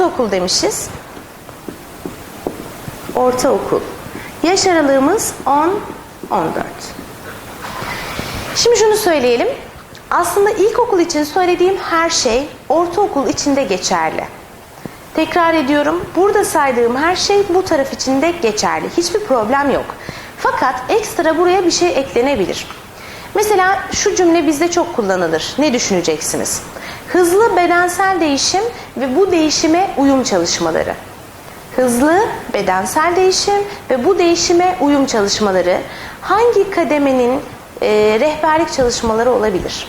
ortaokul demişiz. Ortaokul. Yaş aralığımız 10-14. Şimdi şunu söyleyelim. Aslında ilkokul için söylediğim her şey ortaokul için de geçerli. Tekrar ediyorum. Burada saydığım her şey bu taraf için de geçerli. Hiçbir problem yok. Fakat ekstra buraya bir şey eklenebilir. Mesela şu cümle bizde çok kullanılır. Ne düşüneceksiniz? Hızlı bedensel değişim ve bu değişime uyum çalışmaları. Hızlı bedensel değişim ve bu değişime uyum çalışmaları hangi kademenin e, rehberlik çalışmaları olabilir?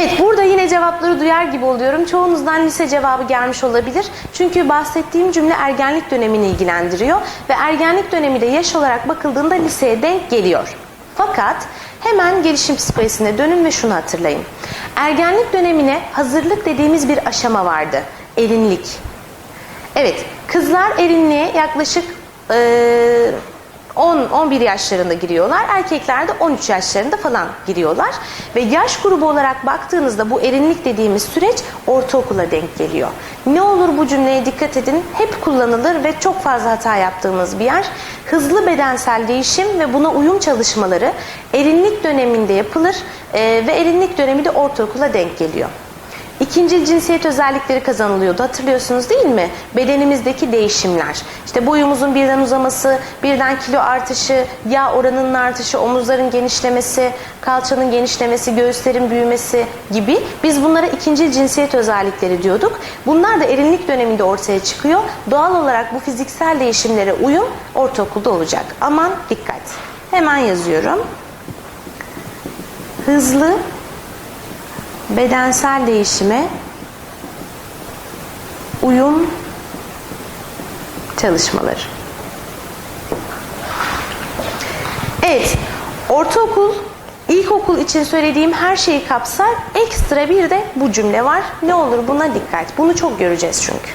Evet burada yine cevapları duyar gibi oluyorum. Çoğunuzdan lise cevabı gelmiş olabilir. Çünkü bahsettiğim cümle ergenlik dönemini ilgilendiriyor ve ergenlik dönemi de yaş olarak bakıldığında liseye denk geliyor. Fakat hemen gelişim psikolojisine dönün ve şunu hatırlayın. Ergenlik dönemine hazırlık dediğimiz bir aşama vardı. Erinlik. Evet, kızlar erinliğe yaklaşık eee 10-11 yaşlarında giriyorlar. Erkekler de 13 yaşlarında falan giriyorlar. Ve yaş grubu olarak baktığınızda bu erinlik dediğimiz süreç ortaokula denk geliyor. Ne olur bu cümleye dikkat edin. Hep kullanılır ve çok fazla hata yaptığımız bir yer. Hızlı bedensel değişim ve buna uyum çalışmaları erinlik döneminde yapılır ve erinlik dönemi de ortaokula denk geliyor. İkinci cinsiyet özellikleri kazanılıyordu hatırlıyorsunuz değil mi? Bedenimizdeki değişimler. İşte boyumuzun birden uzaması, birden kilo artışı, yağ oranının artışı, omuzların genişlemesi, kalçanın genişlemesi, göğüslerin büyümesi gibi biz bunlara ikinci cinsiyet özellikleri diyorduk. Bunlar da erinlik döneminde ortaya çıkıyor. Doğal olarak bu fiziksel değişimlere uyum ortaokulda olacak. Aman dikkat. Hemen yazıyorum. Hızlı bedensel değişime uyum çalışmaları. Evet, ortaokul, ilkokul için söylediğim her şeyi kapsar. Ekstra bir de bu cümle var. Ne olur buna dikkat. Bunu çok göreceğiz çünkü.